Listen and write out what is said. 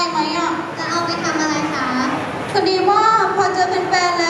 ไรไหมอะจะเอาไปทำอะไรคะพอดีว่าพอเจอแฟนแล้ว